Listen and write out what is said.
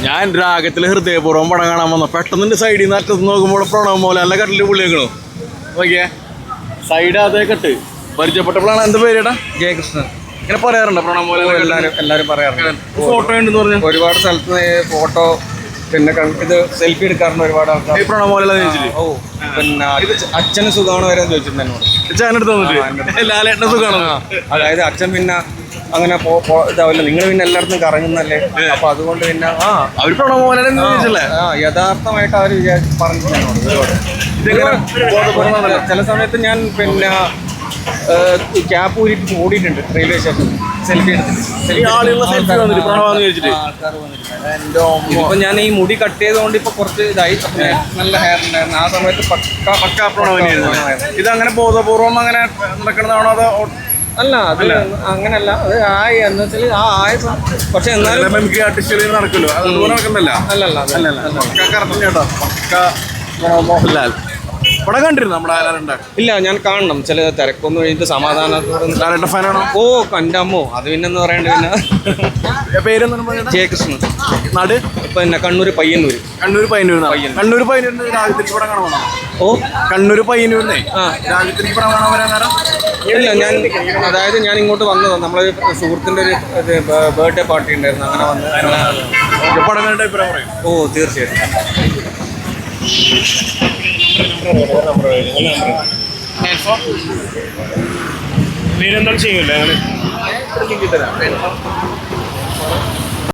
ഞാൻ രാഗത്തിൽ ഹൃദയപൂർവം പടം കാണാൻ വന്ന. പെട്ടെന്ന് എന്റെ സൈഡിൽ നിന്ന് അറ്റത്ത് നോക്കുമ്പോൾ പ്രണവ് മോഹൻലാലിന്റെ കട്ടിൽ പുള്ളിയേക്കണു. ഓക്കെ സൈഡ് അതേ കട്ട് പരിചയപ്പെട്ടപ്പോഴാണ് എന്താ പേരേടാ ജയകൃഷ്ണൻ. ഇങ്ങനെ പറയാറുണ്ട്? പ്രണവ് പോലെ എല്ലാവരും എല്ലാവരും പറയാറുണ്ട്. ഫോട്ടോ ഉണ്ടെന്ന് പറഞ്ഞു? ഒരുപാട് സ്ഥലത്ത് ഫോട്ടോ പിന്നെ ഇത് സെൽഫി എടുക്കാറുണ്ട് ഒരുപാട് ആൾക്കാർ. പ്രണവ് മോഹൻലാൽ ഓ. പിന്നെ അച്ഛ- അച്ഛന് സുഖമാണ് വരെ ചോദിച്ചിട്ടുണ്ട് എന്നോട് അച്ഛൻ എടുത്ത് വന്നിട്ട് ലാലേട്ടന്റെ സുഖമാണോ? അതായത് അച്ഛൻ പിന്നെ അങ്ങനെ ഇതാവില്ല. നിങ്ങൾ പിന്നെ എല്ലായിടത്തും കറങ്ങുന്നല്ലേ? അപ്പൊ അതുകൊണ്ട് പിന്നെ ആ ആ യഥാർത്ഥമായിട്ട് അവർ പറഞ്ഞിട്ടുണ്ട് ഒരുപാട് ചില സമയത്ത് ഞാൻ പിന്നെ ക്യാപ്പ് ഊരിട്ട് ഓടിയിട്ടുണ്ട് റെയിൽവേ സ്റ്റേഷനിൽ. സെൽഫി എടുത്തിട്ട്. ഇപ്പൊ ഞാൻ ഈ മുടി കട്ട് ചെയ്തുകൊണ്ട് ഇപ്പൊ കുറച്ച് ഇതായി. നല്ല ഹെയർ ഉണ്ടായിരുന്നു. ആ സമയത്ത് പക്ക പക്കാ പ്രണവനായിരുന്നു ഇത് അങ്ങനെ ബോധപൂർവം അങ്ങനെ നടക്കുന്നതാണോ അതോ അല്ല അത് അങ്ങനല്ല. അത് ആയി എന്ന് വെച്ചാൽ ആ ആയ പക്ഷെ എന്നാലും മിമിക്രി നടക്കുമല്ലോ. അത് അതുപോലെ നടക്കുന്നല്ല അല്ലല്ല അത് അല്ലല്ല. പക്ക കറക്റ്റ് കേട്ടോ. മോഹൻലാൽ. പടം കണ്ടിരുന്നു നമ്മുടെ ആലാലുണ്ട് ഇല്ല ഞാൻ കാണണം. ചില തിരക്കൊന്നും കഴിഞ്ഞിട്ട് സമാധാനത്തോടെ ഫാനാണോ? ഓ കണ്ടമ്മോ. അത് പിന്നെന്ന് പറയണ്ട പിന്നെ. പറയുന്നത് ജയകൃഷ്ണൻ. നാട്? ഇപ്പൊ പിന്നെ കണ്ണൂർ പയ്യന്നൂര്. കണ്ണൂർ പയ്യന്നൂർ കണ്ണൂർ പയ്യന്നൂർ രാജ്യത്തിലേക്ക് പടം കാണാൻ ഓ? കണ്ണൂർ പയ്യന്നൂരിനെ? രാജ്യത്തിലേക്ക് പടം കാണാൻ വരാൻ നേരം? ഇല്ല ഞാൻ അതായത് ഞാൻ ഇങ്ങോട്ട് വന്നതാണ് നമ്മളൊരു സുഹൃത്തിന്റെ ഒരു ബർത്ത്ഡേ പാർട്ടി ഉണ്ടായിരുന്നു. അങ്ങനെ വന്ന് അങ്ങനെ പടം കണ്ട അഭിപ്രായം പറയും. ഓ തീർച്ചയായിട്ടും. നീരെന്താണ് ചെയ്യൂല്ലേ ഞങ്ങൾ